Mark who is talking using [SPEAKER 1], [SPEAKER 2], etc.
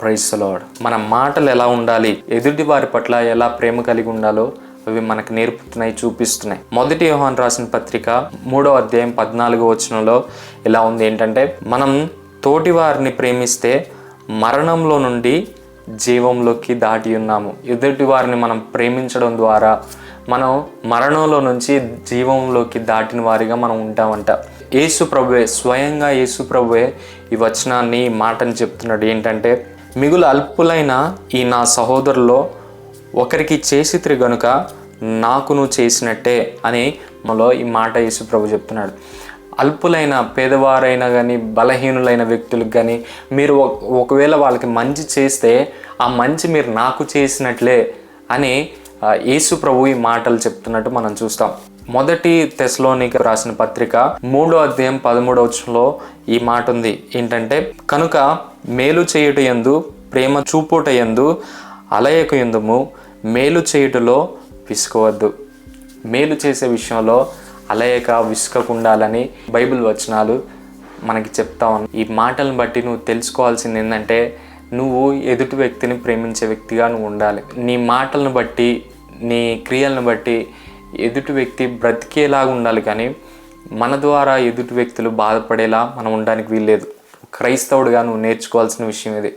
[SPEAKER 1] Price lord మన మాటలు ఎలా ఉండాలి? ఎదుటి వారి పట్ల ఎలా ప్రేమ కలిగి ఉండాలో అవి మనకు నేర్పుతున్నాయి చూపిస్తున్నాయి. మొదటి యోహాన్ రాసిన పత్రిక మూడో అధ్యాయం పద్నాలుగో వచనంలో ఎలా ఉంది. ఏంటంటే మనం తోటి వారిని ప్రేమిస్తే మరణంలో నుండి జీవంలోకి దాటి ఉన్నాము. ఎదుటి వారిని మనం ప్రేమించడం ద్వారా మనం మరణంలో నుంచి జీవంలోకి దాటిన వారిగా మనం ఉంటామంట. యేసు ప్రభువే స్వయంగా యేసు ప్రభువే ఈ వచనాన్ని మాటని చెప్తున్నాడు. ఏంటంటే మిగులు అల్పులైన ఈ నా సహోదరులో ఒకరికి చేసిత్రి గనుక నాకు నువ్వు చేసినట్టే అని మనలో ఈ మాట యేసు ప్రభు చెప్తున్నాడు. అల్పులైన పేదవారైనా కానీ బలహీనులైన వ్యక్తులకు కానీ మీరు ఒకవేళ వాళ్ళకి మంచి చేస్తే ఆ మంచి మీరు నాకు చేసినట్లే అని ఆ, యేసు ప్రభు ఈ మాటలు చెప్తున్నట్టు మనం చూస్తాం. మొదటి తెస్లోనికి రాసిన పత్రిక మూడో అధ్యాయం పదమూడవచనంలో ఈ మాట ఉంది ఏంటంటే కనుక మేలు చేయుట యందు ప్రేమ చూపుట యందు అలయక ఎందుము మేలు చేయుటలో విసుకోవద్దు. మేలు చేసే విషయంలో అలయక విసుకకుండాలని బైబిల్ వచనాలు మనకి చెప్తా ఉన్నాయి ఈ మాటలను బట్టి నువ్వు తెలుసుకోవాల్సింది ఏంటంటే నువ్వు ఎదుటి వ్యక్తిని ప్రేమించే వ్యక్తిగా నువ్వు ఉండాలి. నీ మాటలను బట్టి నీ క్రియలను బట్టి ఎదుటి వ్యక్తి బ్రతికేలాగా ఉండాలి కానీ మన ద్వారా ఎదుటి వ్యక్తులు బాధపడేలా మనం ఉండడానికి వీల్లేదు. క్రైస్తవుడిగా నువ్వు నేర్చుకోవాల్సిన విషయం ఇది.